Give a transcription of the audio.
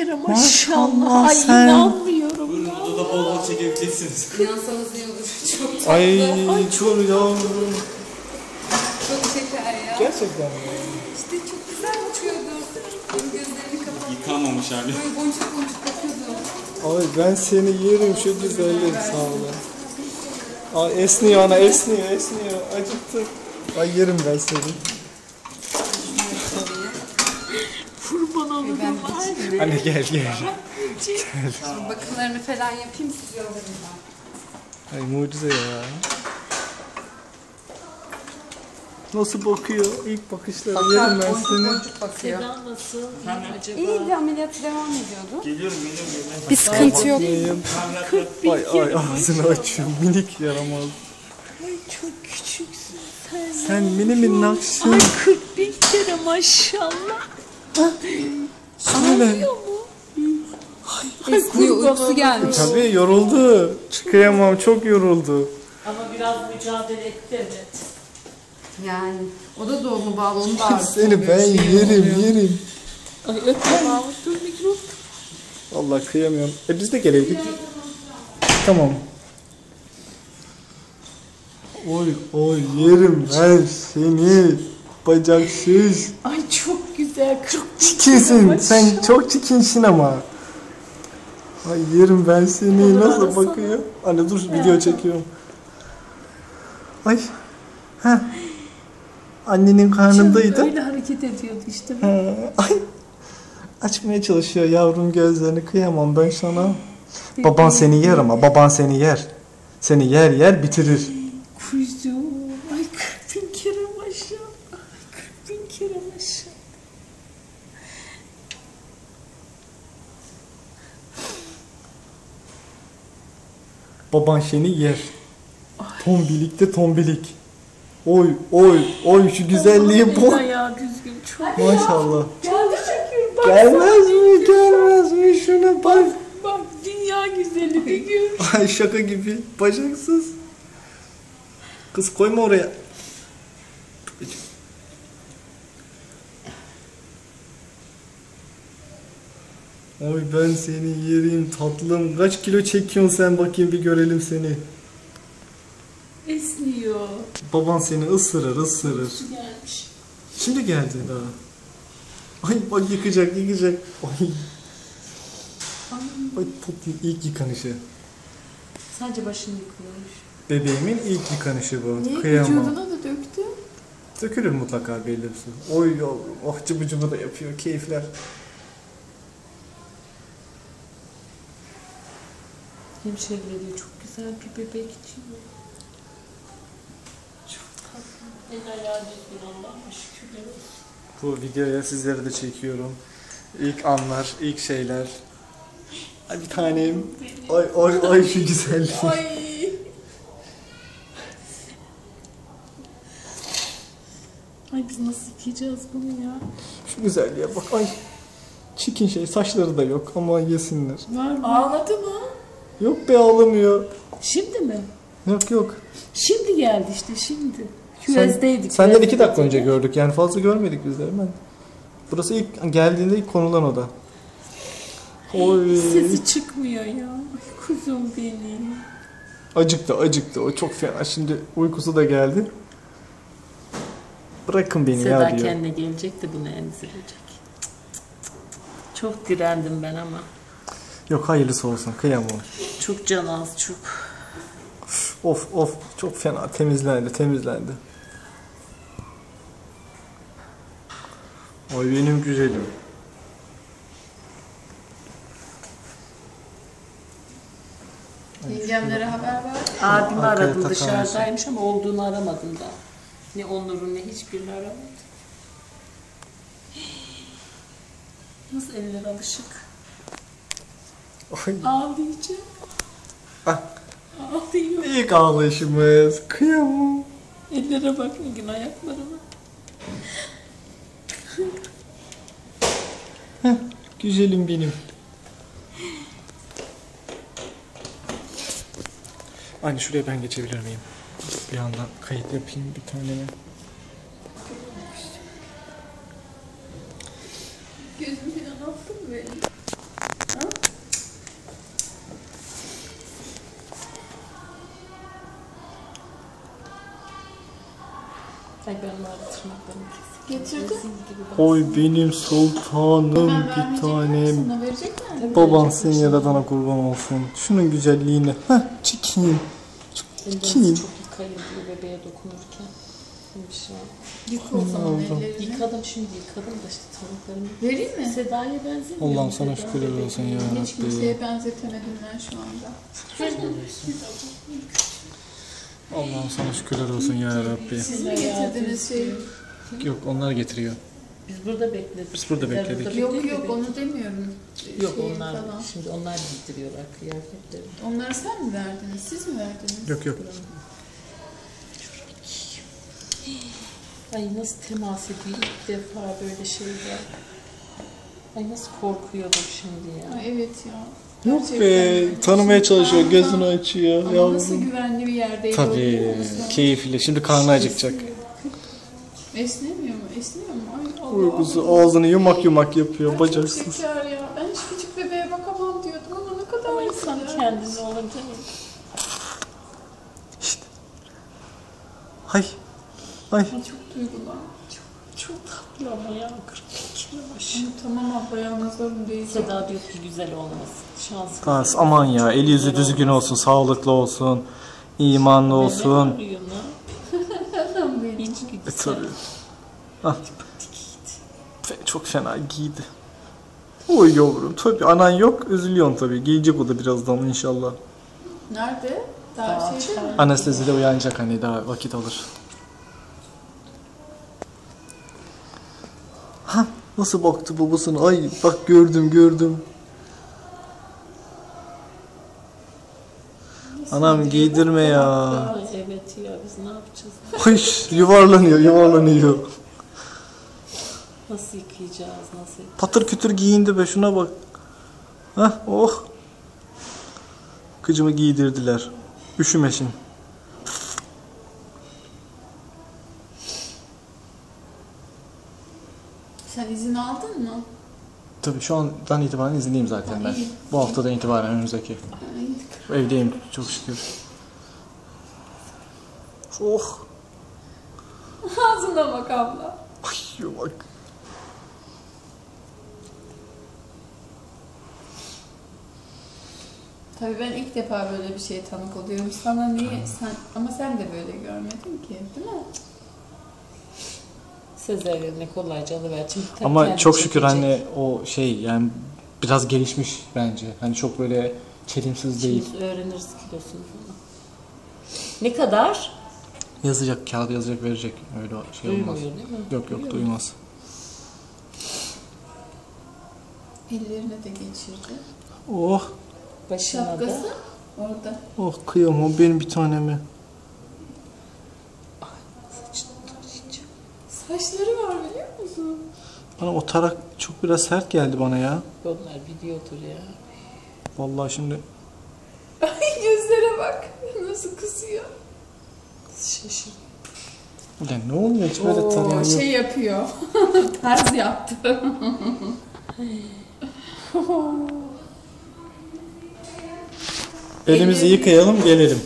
kere maşallah. Maşallah Ay sen. inanmıyorum. Buyurun odada bol bol çekebileceksiniz. İnansanız iyi olur. Çok tatlı. Ay çok yavrum. Çok şeker ya. Gerçekten mi? İşte çok güzel bakıyordu. Benim gözlerimi kapattı. Yıkanmamış hali. Böyle boncuk boncuk bakıyordu. Ay ben seni yerim şu güzelliğin sağ ol. Ay esniyor ana esniyor esniyor acıktı. Ay yerim ben seni. Kurban olurum. Ben Ay, de şimdi Anne gel gel. bakımlarını falan yapayım siz yollarım ben. Ay mucize ya. Nasıl bakıyor? İlk bakışları yerim ben boncuk seni. boncuk bakıyor. Seda nasıl? Acaba? İyi bir ameliyat devam ediyordu. Geliyorum geliyorum geliyorum. Bir sıkıntı yok. Bakmayayım. Bir Ay ay ağzını açıyor minik yaramaz. Ay çok küçüksün sen. Sen mini minnaksın. Ay 40 bin kere maşallah. Söyle. Esniyor uykusu gelmiş. Tabii yoruldu. Çıkayamam çok yoruldu. Ama biraz mücadele etti evet. Yani o da doğumu bağlı onu da Seni ben yerim yerim. Ay öpme Mahmut dur mikrop. Vallahi kıyamıyorum. E biz de geleydik. Tamam. Oy oy yerim ben seni. Bacaksız. Ay çok 40 bin Çikinsin. Sen çok çikinsin ama. Ay yerim ben seni. Olur, Nasıl arasana. bakıyor? Anne dur video çekiyorum. Ay. Ha. Annenin karnındaydı. Öyle hareket ediyordu işte. Ha, Ay. Açmaya çalışıyor yavrum gözlerini. Kıyamam ben sana. Baban seni yer ama baban seni yer. Seni yer yer bitirir. Kuzum. Ay 40 bin kere maşallah. Ay 40 bin kere maşallah. Baban seni yer. Tombilik de tombilik. Oy oy oy şu Allah'ım bak. Ayağı düzgün çok. Maşallah. Geldi şükür bak. Gelmez mi gelmez mi şuna bak. Bak dünya güzeli bir gün. Ay şaka gibi bacaksız. Kız koyma oraya. Oy ben seni yerim tatlım. Kaç kilo çekiyorsun sen bakayım bir görelim seni. Esniyor. Baban seni ısırır ısırır. Gelmiş. Şimdi geldi daha. Ay bak yıkacak yıkacak. Ay. Ay tatlım ilk yıkanışı. Sadece başını yıkıyormuş. Bebeğimin ilk yıkanışı bu. Niye? Kıyamam. Vücuduna da döktü. Dökülür mutlaka belli bir su. Oy yavrum. Oh cıbı cıbı da yapıyor. Keyifler. Hemşerileri diyor çok güzel bir bebek diyor. Çok tatlı. El ayağı düzgün Allah'ıma şükürler olsun. Bu videoya sizleri de çekiyorum. İlk anlar, ilk şeyler. Ay bir tanem. Ay ay ay şu güzellik. Ay. Ay biz nasıl yıkayacağız bunu ya? Şu güzelliğe bak. Ay. Çikin şey saçları da yok ama yesinler. Var mı? Ağladı mı? Yok be ağlamıyor. Şimdi mi? Yok yok. Şimdi geldi işte şimdi. Sen- Küvezdeydik. Senden iki dakika önce gördük yani fazla görmedik biz de hemen. Burası ilk geldiğinde ilk konulan oda. Oy. Sesi çıkmıyor ya. Ay kuzum benim. Acıktı acıktı o çok fena. Şimdi uykusu da geldi. Bırakın beni Seda ya diyor. kendine gelecek de bunu emzirecek. Çok direndim ben ama. Yok hayırlısı olsun kıyamam. Çok can az çok. Of of çok fena temizlendi temizlendi. Oy benim güzelim. Yengemlere haber ver. Abimi Arkaya aradım takar dışarıdaymış ama olduğunu aramadım da. Ne Onur'un ne hiçbirini aramadım. Nasıl eller alışık? Ağlayacak. Ah. Ağlıyor. İlk ağlayışımız. Kıyamam. Ellere bak gün ayaklarına. Güzelim benim. Anne şuraya ben geçebilir miyim? Bir yandan kayıt yapayım bir tane. Gözüm falan attı mı ben var tırnaklarımı kesip. Getirdi. Rezil gibi bak. Oy benim sultanım Ben bir tanem. Baban senin yaradana kurban olsun. Şunun güzelliğine. Heh çekeyim. Kim? çok yıkayılıyor bebeğe dokunurken. Ya. Yık o zaman ellerini. Yıkadım şimdi yıkadım da işte tırnaklarımı. Vereyim mi? Seda'ya benzemiyor. Allah'ım sana şükürler olsun ya Hiç kimseye benzetemedim ben şu anda. Allah'ım sana şükürler olsun ya Rabbi. Siz mi getirdiniz şeyi? Yok onlar getiriyor. Biz burada bekledik. Biz burada bekledik. Yok bekledik yok de onu demiyorum. Yok Şeyi onlar falan. şimdi onlar giydiriyorlar kıyafetleri. Onları sen mi verdiniz? Siz mi verdiniz? Yok yok. Ay nasıl temas ediyor ilk defa böyle şeyler. Ay nasıl korkuyordur şimdi ya. Ay, evet ya. Yok be tanımaya çalışıyor gözünü açıyor Ama nasıl yavrum. güvenli bir yerdeydi Tabii keyifli. Şimdi karnı acıkacak. Esnemiyor mu? Esniyor mu? Ay Allah Uykusu Allah. ağzını yumak yumak yapıyor Ay, Çok bacaksız. şeker ya. Ben hiç küçük bebeğe bakamam diyordum ama ne kadar Ama insan güzel. kendini olunca Hay. Hay. Ay, çok duygulandım. Çok, çok tatlı ama ya. 42 başı. Tamam abla yalnız zorun değil. Seda diyor ki güzel olmasın. Şanslı. Tas, aman ya eli yüzü düzgün olsun, sağlıklı olsun, imanlı olsun. Bebek arıyor lan. Hiç E güzel. tabii. Ah. Fe- Çok fena giydi. Oy yavrum tabii anan yok üzülüyorsun tabii. Giyecek o da birazdan inşallah. Nerede? Daha, Daha şeyde mi? Anestezide uyanacak hani daha vakit alır. Nasıl baktı babasına? Ay bak gördüm gördüm. Anam giydirme ya. Ay, evet ya biz ne yapacağız? Ay yuvarlanıyor yuvarlanıyor. Nasıl yıkayacağız? Nasıl? Patır kütür giyindi be şuna bak. Hah oh. Kıcımı giydirdiler. Üşümesin. Sen aldın mı? Tabii şu andan itibaren izinliyim zaten ben. İyi. Bu haftadan itibaren önümüzdeki. Ay, Evdeyim çok şükür. Oh. Ağzına bak abla. Ay bak. Tabii ben ilk defa böyle bir şeye tanık oluyorum. Sana niye? Sen, ama sen de böyle görmedin ki değil mi? Sezeryen'e kolayca alıver. Çünkü tabii Ama kendi çok şükür çekecek. hani o şey yani biraz gelişmiş bence. Hani çok böyle çelimsiz değil. Şimdi öğreniriz kilosunu falan. Ne kadar? Yazacak, kağıda yazacak, verecek. Öyle şey olmaz. Duymuyor değil mi? Yok yok Duyuyor mu? duymaz. Ellerine de geçirdi. Oh, Başına da. Şapkası orada. oh kıyamam benim bir tanemi. Saçları var biliyor musun? Bana o tarak çok biraz sert geldi bana ya. Onlar biliyordur ya. Vallahi şimdi Ay gözlere bak. Nasıl kısıyor. Şaşır. Ulan ne oluyor hiç böyle Oo, yok. şey yapıyor. Tarz yaptı. Elimizi yıkayalım gelelim.